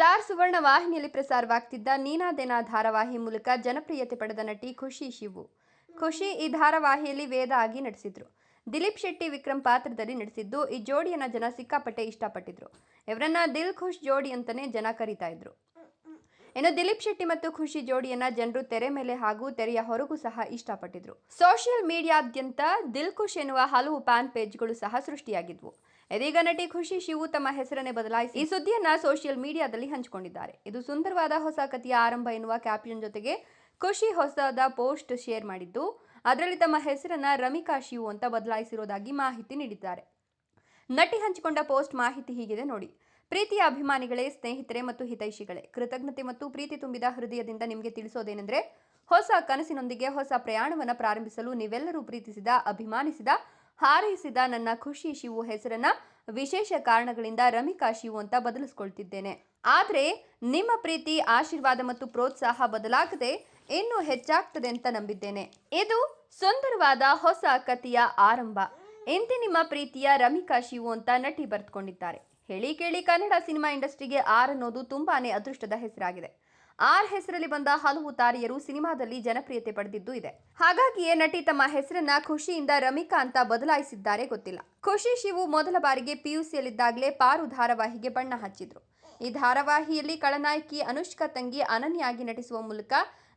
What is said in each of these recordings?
Star ಸುವರ್ಣ ವಾಹಿನಿಯಲ್ಲಿ ಪ್ರಸಾರವಾಗ್ತಿದ್ದ ನೀನಾದೇನಾ ಧಾರಾವಾಹಿ ಮೂಲಕ ಜನಪ್ರಿಯತೆ ಪಡೆದ ನಟಿ ಖುಷಿ ಶಿವು. ಖುಷಿ ಈ ಧಾರಾವಾಹಿಯಲ್ಲಿ ವೇದ ಆಗಿ ನಟಿಸಿದ್ರು. ದಿಲೀಪ್ ಶೆಟ್ಟಿ, ವಿಕ್ರಮ್ ಪಾತ್ರದಲ್ಲಿ ನಟಿಸಿದ್ದು ಈ ಜೋಡಿಯನ್ನ ಜನ ಸಿಕ್ಕಾಪಟ್ಟೆ ಇಷ್ಟಪಟ್ಟಿದ್ರು. ಇವರನ್ನ ದಿಲ್ ಖುಷ್ ಜೋಡಿ ಅಂತಾನೆ ಜನ ಕರೀತಾ ಇದ್ರು. ಇನ್ನು ದಿಲೀಪ್ ಶೆಟ್ಟಿ ಮತ್ತು ಖುಷಿ ಜೋಡಿಯನ್ನ ಜನರು ತೆರೆ ಮೇಲೆ ಹಾಗೂ ತೆರೆಯ ಹೊರಗೂ ಸಹ ಇಷ್ಟಪಟ್ಟಿದ್ರು. ಸೋಷಿಯಲ್ ಮೀಡಿಯಾದ್ಯಂತ ದಿಲ್ ಖುಷ್ ಎನ್ನುವ ಹಲವು ಫ್ಯಾನ್ ಪೇಜ್ಗಳು ಸಹ ಸೃಷ್ಟಿಯಾಗಿದ್ವು. ಇದೀಗ ನಟಿ ಖುಷಿ ಶಿವು ತಮ್ಮ ಹೆಸರನ್ನೇ ಬದಲಾಯಿಸಿ ಈ ಸುದ್ದಿಯನ್ನ ಸೋಷಿಯಲ್ ಮೀಡಿಯಾದಲ್ಲಿ ಹಂಚಿಕೊಂಡಿದ್ದಾರೆ. ಇದು ಸುಂದರವಾದ ಹೊಸ ಕಥೆಯ ಆರಂಭ ಎನ್ನುವ ಕ್ಯಾಪ್ಷನ್ ಜೊತೆಗೆ ಖುಷಿ ಹೊಸದ ಪೋಸ್ಟ್ ಶೇರ್ ಮಾಡಿದ್ದು, ಅದರಲ್ಲಿ ತಮ್ಮ ಹೆಸರನ್ನ ರಮಿಕಾ ಶಿವು ಅಂತ ಬದಲಾಯಿಸಿರೋದಾಗಿ ಮಾಹಿತಿ ನೀಡಿದ್ದಾರೆ. ನಟಿ ಹಂಚಿಕೊಂಡ ಪೋಸ್ಟ್ ಮಾಹಿತಿ ಹೀಗಿದೆ ನೋಡಿ. ಪ್ರೀತಿಯ ಅಭಿಮಾನಿಗಳೇ, ಸ್ನೇಹಿತರೆ ಮತ್ತು ಹಿತೈಷಿಗಳೇ, ಕೃತಜ್ಞತೆ ಮತ್ತು ಪ್ರೀತಿ ತುಂಬಿದ ಹೃದಯದಿಂದ ನಿಮಗೆ ತಿಳಿಸೋದೇನೆಂದರೆ, ಹೊಸ ಕನಸಿನೊಂದಿಗೆ ಹೊಸ ಪ್ರಯಾಣವನ್ನು ಪ್ರಾರಂಭಿಸಲು ನೀವೆಲ್ಲರೂ ಪ್ರೀತಿಸಿದ, ಅಭಿಮಾನಿಸಿದ, ಹಾರೈಸಿದ ನನ್ನ ಖುಷಿ ಶಿವು ಹೆಸರನ್ನ ವಿಶೇಷ ಕಾರಣಗಳಿಂದ ರಮಿಕಾ ಶಿವು ಅಂತ ಬದಲಿಸ್ಕೊಳ್ತಿದ್ದೇನೆ. ಆದರೆ, ನಿಮ್ಮ ಪ್ರೀತಿ, ಆಶೀರ್ವಾದ ಮತ್ತು ಪ್ರೋತ್ಸಾಹ ಬದಲಾಗದೆ ಇನ್ನೂ ಹೆಚ್ಚಾಗ್ತದೆ ಅಂತ ನಂಬಿದ್ದೇನೆ. ಇದು ಸುಂದರವಾದ ಹೊಸ ಕಥೆಯ ಆರಂಭ. ಎಂದೇ ನಿಮ್ಮ ಪ್ರೀತಿಯ ರಮಿಕಾ ಶಿವು ಅಂತ ನಟಿ ಬರೆದುಕೊಂಡಿದ್ದಾರೆ ಹೇಳಿ ಕೇಳಿ ಕನ್ನಡ ಸಿನಿಮಾ ಇಂಡಸ್ಟ್ರಿಗೆ ಆರ್ ಅನ್ನೋದು ತುಂಬಾನೇ ಅದೃಷ್ಟದ ಹೆಸರಾಗಿದೆ. ಆರ್ ಹೆಸರಲ್ಲಿ ಬಂದ ಹಲವು ತಾರೆಯರು ಸಿನಿಮಾದಲ್ಲಿ ಜನಪ್ರಿಯತೆ ಪಡೆದಿದ್ದು ಇದೆ. ಹಾಗಾಗಿಯೇ ನಟಿ ತಮ್ಮ ಹೆಸರನ್ನ ಖುಷಿಯಿಂದ ರಮಿಕಾ ಅಂತ ಬದಲಾಯಿಸಿದ್ದಾರೆ ಗೊತ್ತಿಲ್ಲ. ಖುಷಿ ಶಿವು ಮೊದಲ ಬಾರಿಗೆ ಪಿಯುಸಿಯಲ್ಲಿದ್ದಾಗಲೇ ಪಾರು ಧಾರಾವಾಹಿಗೆ ಬಣ್ಣ ಹಚ್ಚಿದ್ರು. ಈ ಧಾರಾವಾಹಿಯಲ್ಲಿ ಕಳನಾಯಕಿ ಅನುಷ್ಕಾ ತಂಗಿ ಅನನ್ಯಾಗಿ ನಟಿಸುವ ಮೂಲಕ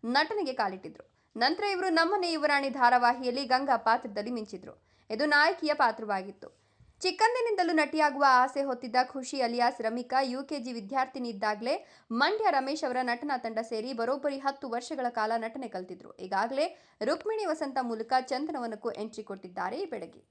ನಟನೆಗೆ ಕಾಲಿಟ್ಟಿದ್ರು. ನಂತರ ಇವರು ನಮ್ಮನೆ ಯುವರಾಣಿ ಧಾರಾವಾಹಿಯಲ್ಲಿ ಗಂಗಾ ಪಾತ್ರದಲ್ಲಿ ಮಿಂಚಿದ್ರು. ಇದು ನಾಯಕಿಯ ಪಾತ್ರವಾಗಿತ್ತು. ಚಿಕ್ಕಂದಿನಿಂದಲೂ ನಟಿಯಾಗುವ ಆಸೆ ಹೊತ್ತಿದ್ದ ಖುಷಿ ಅಲಿಯಾಸ್ ರಮಿಕಾ ಯುಕೆಜಿ ವಿದ್ಯಾರ್ಥಿನಿ ಇದ್ದಾಗಲೇ ಮಂಡ್ಯ ರಮೇಶ್ ಅವರ ನಟನಾ ತಂಡ ಸೇರಿ ಬರೋಬ್ಬರಿ ಹತ್ತು ವರ್ಷಗಳ ಕಾಲ ನಟನೆ ಕಲ್ತಿದ್ರು. ಈಗಾಗಲೇ ರುಕ್ಮಿಣಿ ವಸಂತ ಮೂಲಕ ಚಂದನವನಕ್ಕೂ ಎಂಟ್ರಿ ಕೊಟ್ಟಿದ್ದಾರೆ ಈ ಬೆಡಗಿ.